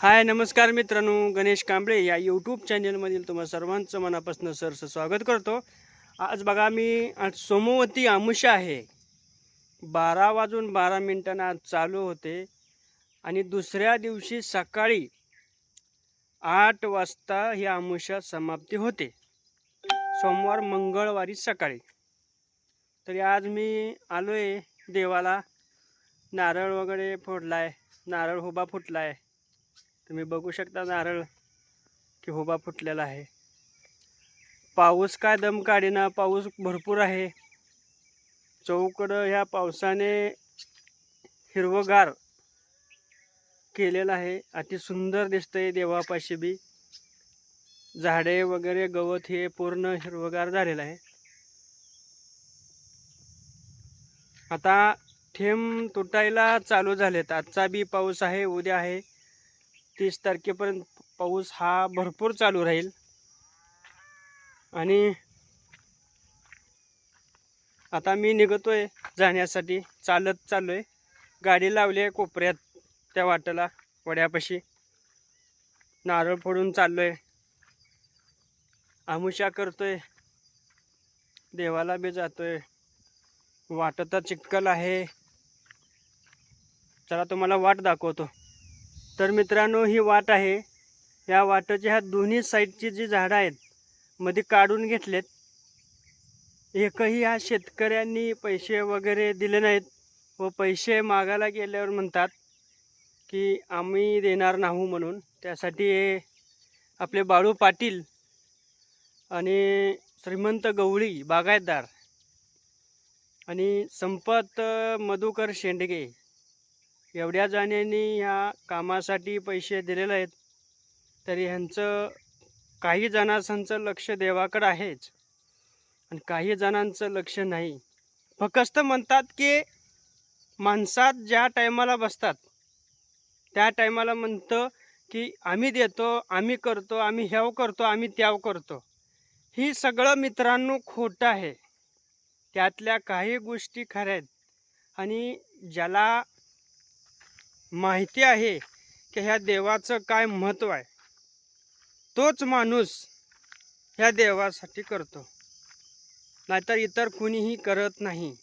हाय नमस्कार मित्रांनो गणेश कांबळे या यूट्यूब चॅनलमधील तुम्हा सर्वांचं मनापासून सरस स्वागत करतो. आज बघा मी आज सोमवती आमुषा आहे. बारा वाजून बारा मिनटानं आज चालू होते आणि दुसऱ्या दिवशी सकाळी आठ वाजता ही आमुषा समाप्ती होते. सोमवार मंगळवारी सकाळी. तरी आज मी आलो आहे देवाला. नारळ वगैरे फोडला आहे नारळ हुबा आहे तुम्ही बघू शकता नारळ की हुबा फुटलेला आहे. पाऊस काय दम काढेना पाऊस भरपूर आहे. चौकडं ह्या पावसाने हिरवगार केलेलं आहे. अति सुंदर दिसतंय देवापाशी बी. झाडे वगैरे गवत हे पूर्ण हिरवगार झालेलं आहे. आता थेंब तुटायला चालू झालेत. आजचा बी पाऊस आहे उद्या आहे. तीस तारखेपर्यंत पाऊस हा भरपूर चालू राहील. आणि आता मी निघतो आहे जाण्यासाठी. चालत चाललोय. गाडी लावली आहे कोपऱ्यात त्या वाटेला वड्यापाशी. नारळ फोडून चाललो आहे आमुषा करतोय. देवाला बी जातोय. वाटता चिक्कल आहे. चला तुम्हाला वाट दाखवतो. तर मित्रांनो ही वाट आहे. या वाटेच्या ह्या दोन्ही साईडची जी झाडं आहेत मध्ये काढून घेतलेत. एकही ह्या शेतकऱ्यांनी पैसे वगैरे दिले नाहीत व पैसे मागायला गेल्यावर म्हणतात की आम्ही देणार नाहू म्हणून. त्यासाठी आपले बाळू पाटील आणि श्रीमंत गवळी बागायतदार आणि संपत मधुकर शेंडगे एवढ्या जाण्याने ह्या कामासाठी पैसे दिलेले आहेत तरी ह्यांचं काही जणांचं लक्ष देवाकडं आहेच. आणि काही जणांचं लक्ष नाही. फक्त म्हणतात की माणसात ज्या टायमाला बसतात त्या टायमाला म्हणतं की आम्ही देतो आम्ही करतो आम्ही ह्याव करतो आम्ही त्याव करतो. ही सगळं मित्रांनो खोटं आहे. त्यातल्या काही गोष्टी खऱ्या आहेत. आणि ज्याला माहिती आहे की ह्या देवाचं काय महत्त्व आहे. तोच माणूस ह्या देवासाठी करतो. नाहीतर इतर कुणीही करत नाही.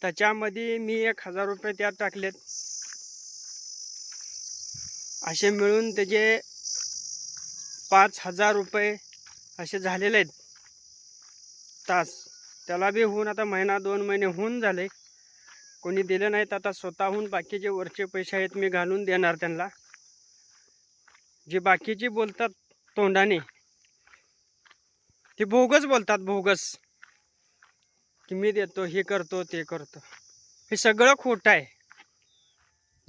त्याच्यामध्ये मी एक हजार रुपये त्यात टाकलेत. असे मिळून त्याचे पाच हजार रुपये असे झालेले आहेत. तास. त्याला बी होऊन आता महिना दोन महिने होऊन झाले. कोणी दिले नाहीत आता स्वतःहून बाकीचे वरचे पैसे आहेत मी घालून देणार त्यांना. जे बाकीचे बोलतात तोंडाने ते भोगस बोलतात भोगस की मी देतो हे करतो ते करतो. हे सगळं खोटं आहे.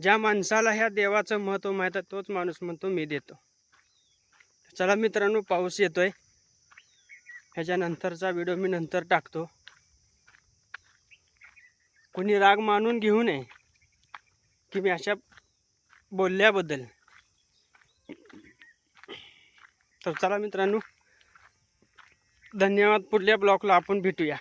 ज्या माणसाला ह्या देवाचं महत्त्व माहीत आहे तोच माणूस म्हणतो मी देतो. चला मित्रांनो पाऊस येतोय. ह्याच्यानंतरचा व्हिडिओ मी नंतर टाकतो. कोणी राग मानून घेऊ नये की मी अशा बोलल्याबद्दल. तर चला मित्रांनो धन्यवाद. पुढल्या ब्लॉकला आपण भेटूया.